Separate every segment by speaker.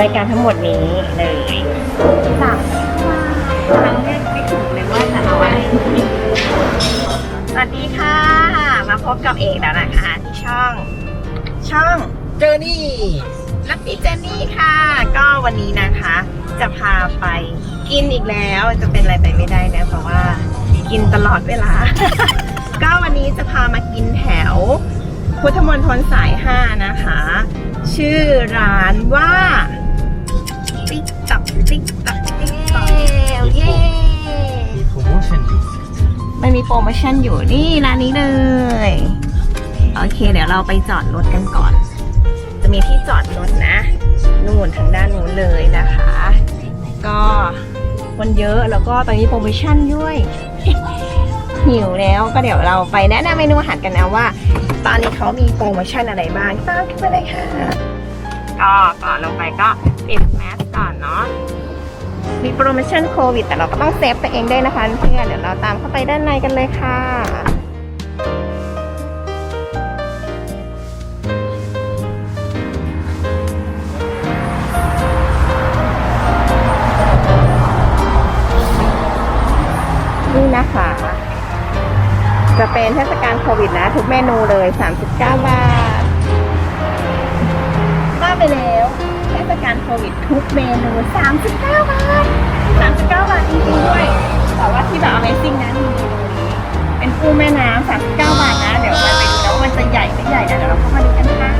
Speaker 1: รายการทั้งหมดนี้เลยสามครั้งแรกไม่ถูกเลยว่าจะเอาอะไรสวัสดีค่ะ มาพบกับเอกแล้วนะคะที่ช่อง ช่อง
Speaker 2: เจอนี่
Speaker 1: นักปีเจนนี่ค่ะ ก็วันนี้นะคะ จะพาไปกินอีกแล้วจะเป็นอะไรไปไม่ได้นะเพราะว่ากินตลอดเวลา ก็วันนี้จะพามากินแถวพุทธมณฑลสาย 5 นะคะ ชื่อร้านว่าติ๊กตับติ๊กตับติ๊กตับเย้
Speaker 2: มีโปรโมชั่นอยู่
Speaker 1: มันมีโปรโมชั่นอยู่นี่ร้านนี้เลย โอเค เดี๋ยวเราไปจอดรถกันก่อน จะมีที่จอดรถนะนู่นทางด้านนู้นเลยนะคะ ก็คนเยอะแล้วก็ตอนนี้โปรโมชั่นด้วย หิวแล้วก็เดี๋ยวเราไปแนะนำเมนูอาหารกันนะว่า ตอนนี้เขามีโปรโมชั่นอะไรบ้างตามขึ้นมาเลยค่ะก็ก่อนลงไปก็ปิดแมสก่อนเนาะมีโปรโมชั่นโควิด แต่เราก็ต้องเซฟตัวเองด้วยนะคะเพื่อนเดี๋ยวเราตามเข้าไปด้านในกันเลยค่ะนี่นะคะ จะเป็นเทศกาลโควิดนะ ทุกเมนูเลย 39 บาทว่าไปแล้วเทศกาลโควิดทุกเมนู 39 บาท 39 บาทจริงๆด้วยแต่ว่าที่แบบ Amazing นะมีเมนูนี้เป็นฟู้แม่น้ำ39 บาทนะ เดี๋ยวเราไปดูนะว่ามันจะใหญ่ไม่ใหญ่นะเดี๋ยวเราเข้ามาดูกันค่ะ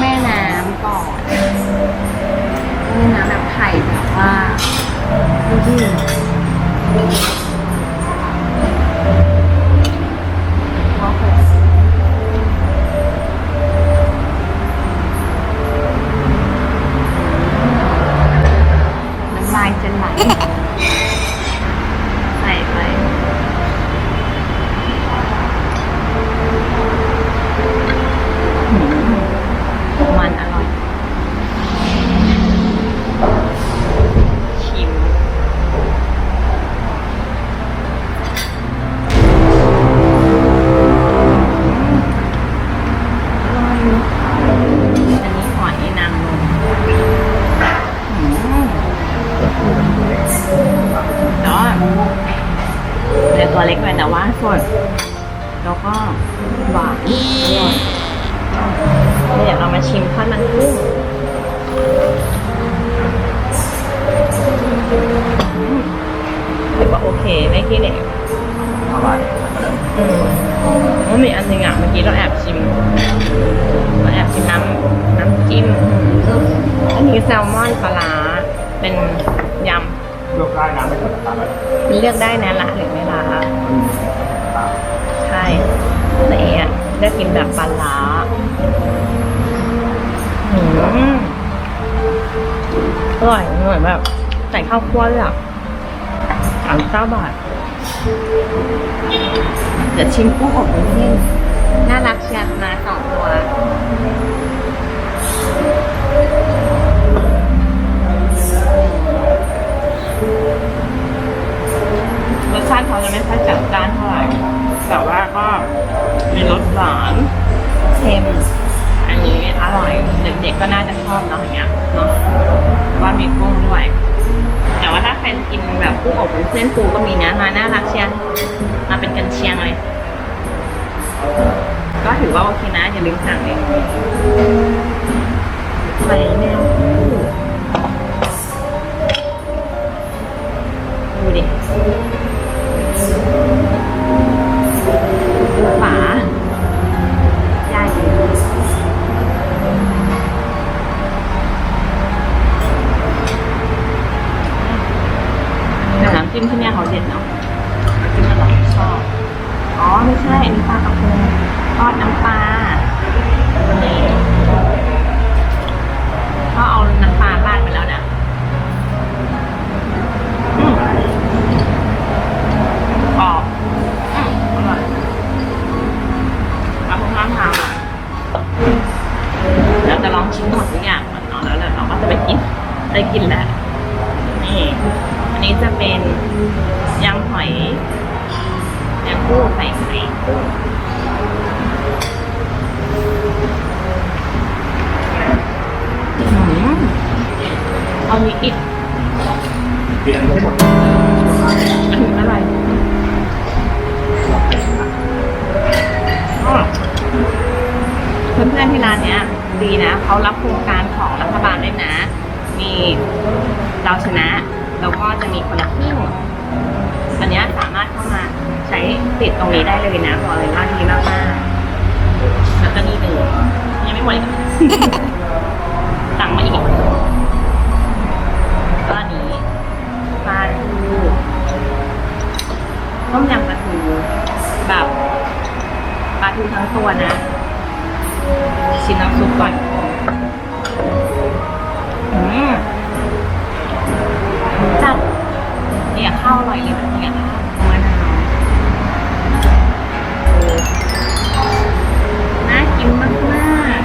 Speaker 1: แม่น้ำก่อนแม่น้ำแบบไข่แบบว่าดูดิโอเคน้ำลายจะไหล หวานอร่อยเดี๋ยวเรามาชิมทอดมันกุ้งอืมถือว่าโอเคไม่ขี้เหร่
Speaker 2: อร่อย
Speaker 1: อืมแล้วมีอันหนึงอะเมื่อกี้เราแอบชิมเราแอบชิมน้ำน้ำจิ้มอันนี้แซลมอนปลาร้าเป็นยำ
Speaker 2: เลือกได้นะไม่ต้องตามไป
Speaker 1: มันเลือกได้นะละหรือไม่ละ เลือกกินแบบปลาล้าอืมอร่อยเหมือนแบบใส่ข้าวคั่วด้วยอะสามเก้าบาท เดี๋ยวชิมกุ้งอบวุ้นเส้นน่ารักเชียร์มาสองตัวาติเขาจะไม่ค่อยจัดจ้านเท่าไหร่แต่ว่าก็มีรสหวานเค็มอันนี้อร่อยเด็กๆก็น่าจะชอบเนาะอย่างเงี้ยเนาะว่ามีกุ้งด้วย แต่ว่าถ้าแฟนกินแบบกุ้งอบเส้นปูก็มีนะมาน่ารักเชียงมาเป็นกันเชียงเลย ก็ถือว่าโอเคนะอย่าลืมสั่งเลยไปแนว เอามีอิด
Speaker 2: เปลี่ยนไม่หมด
Speaker 1: อันนี้อะไรอ้อเพื่อนๆที่ร้านเนี้ย ดีนะเขารับโครงการของรัฐบาลด้วยนะ มีเราชนะ แล้วก็จะมีคนละครึ่งอันเนี้ยสามารถเข้ามาใช้ติดตรงนี้ได้เลยนะบอกเลยว่าดีมากๆแล้วก็นี่เลยยังไม่หมดอีกสั่งมาอีกก็ ต้มยำปลาทูแบบปลาทูทั้งตัวนะ ชิมน้ำซุปก่อนอืมจัดเนี่ยข้าวอร่อยเลยแบบเนี้ยมะนาวน่ากินมากมาก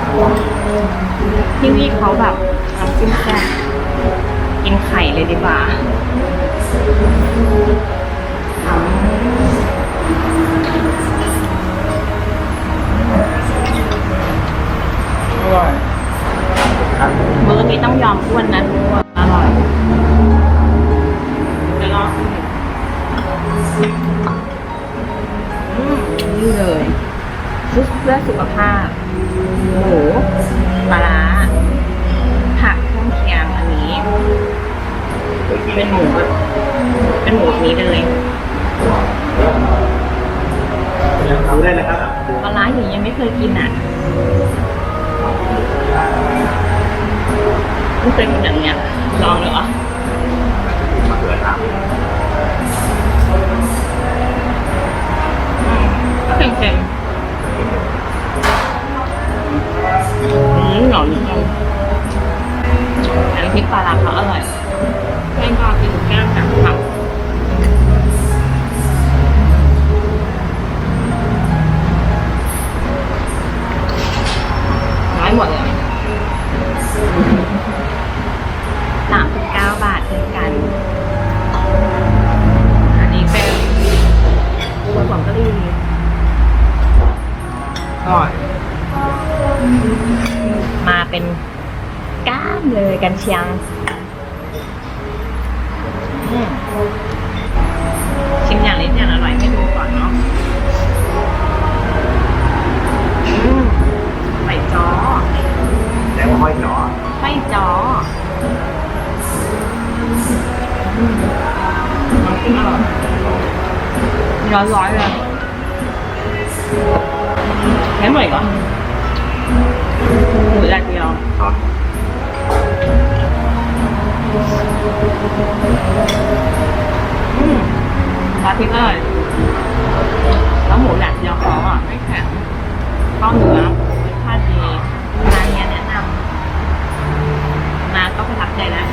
Speaker 1: ๆที่นี่เขาแบบน้ำจิ้มแซ่บกินไข่เลยดีกว่า อืม
Speaker 2: อร่อยครับ
Speaker 1: มื้อนี้ต้องยอมอ้วนนะทุกคนอร่อยจะลองนี่เลยซุปเพื่อสุขภาพหมูปลาร้าผักเครื่องเคียงอันนี้ เป็นหมูแบบเป็นหมูนี้เลย
Speaker 2: ดูได้เลยครับ
Speaker 1: ปลาร้าอย่างนี้ยังไม่เคยกินอะไม่เคยกินอย่างเนี้ยลองเลยเหรอ
Speaker 2: มะเขือทำ
Speaker 1: อื กันเชียงอืมชิมอย่างนี้อย่างอร่อยให้ดูก่อนเนาะอืมไข่จ้อ
Speaker 2: แล้วก็ห้อยหนอ
Speaker 1: ไข่จ้ออืมน้ำจิ้มอร่อยร้อยๆเลยแค่หน่อยก่อนหมูแดดเดียว
Speaker 2: ครับ
Speaker 1: อืมปลาพริกอร่อยแล้วหมูแดดเดียวเขาอะ ไม่แข็งข้าวเนื้อรสชาติดีร้านเนี้ยแนะนำมาก็ประทับใจแล้ว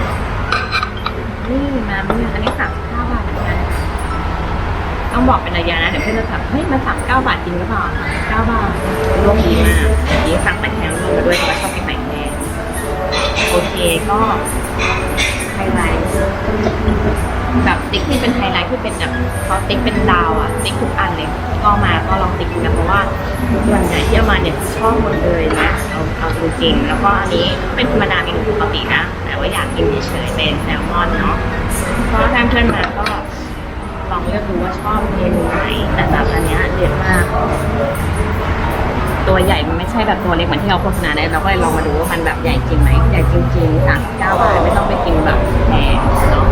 Speaker 1: นี่มาเมื่ออันนี้สามเก้าบาทเหมือนกันต้องบอกเป็นระยะนะ เดี๋ยวเพื่อนจะถามเฮ้ยมาสามเก้าบาทจริงหรือเปล่าเก้าบาทรวมดีมากดีสั่งไปแถมรวมมาด้วยแต่ว่าชอบกินไหนแน่ โอเคก็ไฮไลท์แบบติ๊กที่เป็นไฮไลท์ที่เป็นแบบเขาติ๊กเป็นดาวอะติ๊กทุกอันเลย ก็มาก็ลองติ๊กดูนะเพราะว่าส่วนใหญ่ที่เอามาเนี่ยชอบหมดเลยนะเอาเอาจริงๆแล้วก็อันนี้เป็นธรรมดาเมนูปกตินะ แต่ว่าอยากกินเฉยๆเป็นแซลมอนเนาะเพราะถ้าเพื่อนมาก็ลองเลือกดูว่าชอบเมนูไหนแต่แบบอันเนี้ยเด็ดมาก ตัวใหญ่มันไม่ใช่แบบตัวเล็กเหมือนที่เราโฆษณาเลยเราก็เลยลองมาดูว่ามันแบบใหญ่จริงไหมใหญ่จริงๆสามสิบเก้าบาทไม่ต้องไปกินแบบแพงเนาะ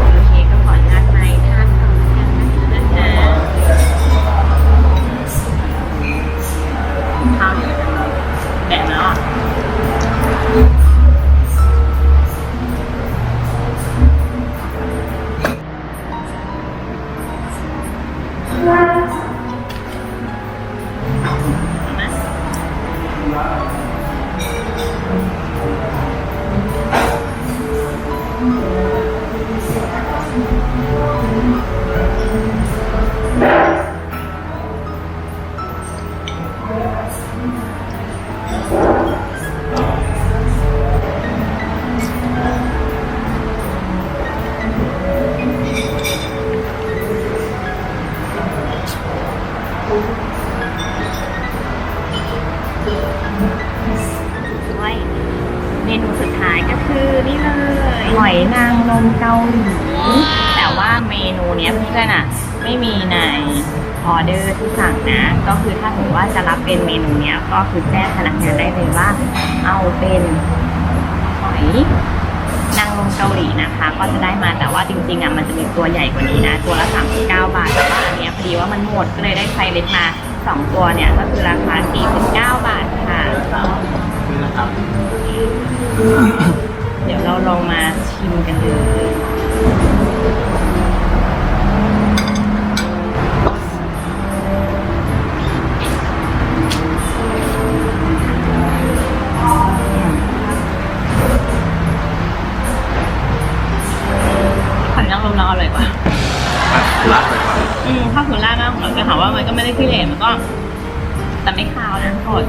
Speaker 1: ออเดอร์ที่สั่งนะ ก็คือถ้าถือว่าจะรับเป็นเมนูเนี้ยก็คือแจ้งพนักงานได้เลยว่า เอาเป็นหอยนางรมเกาหลีนะคะ ก็จะได้มาแต่ว่าจริงๆอะมันจะมีตัวใหญ่กว่านี้นะ ตัวละ 39 บาทแต่ว่าอันเนี้ยพอดีว่ามันหมดก็เลยได้ไซส์เล็กมาสองตัวเนี่ยก็คือราคา 49 บาทค่ะ
Speaker 2: นี่นะครับ
Speaker 1: เดี๋ยวเราลองมาชิมกันเลย มั
Speaker 2: น
Speaker 1: ก็ไม่ได้ขี้เหร่มันก็แต่ไม่คาวนะสด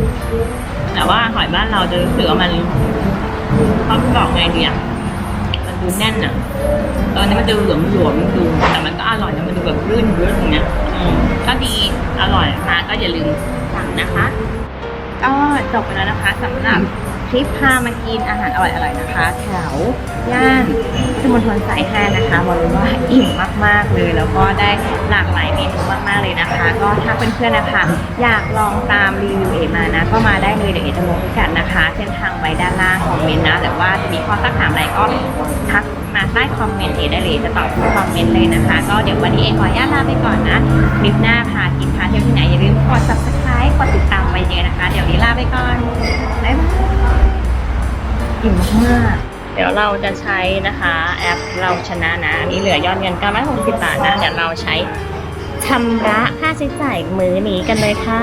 Speaker 1: แต่ว่าหอยบ้านเราจะรู้สึกว่ามันเขาบอกไงดีอะมันดูแน่นอะตอนนี้มันจะหลวมหลวมดูแต่มันก็อร่อยนะมันดูแบบรื่นรื่นอย่างเงี้ยก็ดีอร่อยมาก็อย่าลืมสั่งนะคะ ก็จบไปแล้วนะคะสำหรับ คลิปพามากินอาหารอร่อยๆนะคะ แถวย่านพุทธมณฑลสายห้านะคะบอกเลยว่าอิ่มมากๆเลย แล้วก็ได้หลากหลายเมนูมากๆเลยนะคะ ก็ถ้าเพื่อนๆนะคะ อยากลองตามรีวิวเอมานะ ก็มาได้เลยเดี๋ยวเอจะลงพิกัดนะคะ เส้นทางไว้ด้านล่างคอมเมนต์นะแต่ว่าจะมีข้อสักถามอะไรก็ทักมาใต้คอมเมนต์เอได้เลยจะตอบทุกคอมเมนต์เลยนะคะ ก็เดี๋ยววันนี้เอขออนุญาตลาไปก่อนนะคลิปหน้าพากินพาเที่ยวที่ไหนอย่าลืมกด subscribe กดติดตามไว้เยอะนะคะ เดี๋ยวนี้ลาไปก่อนบ๊ายบาย อิ่มมากเดี๋ยวเราจะใช้นะคะแอปเราชนะนะอันนี่เหลือยอดเงิน960บาทนะ เดี๋ยวเราใช้ชำระค่าใช้จ่ายมื้อนี้กันเลยค่ะ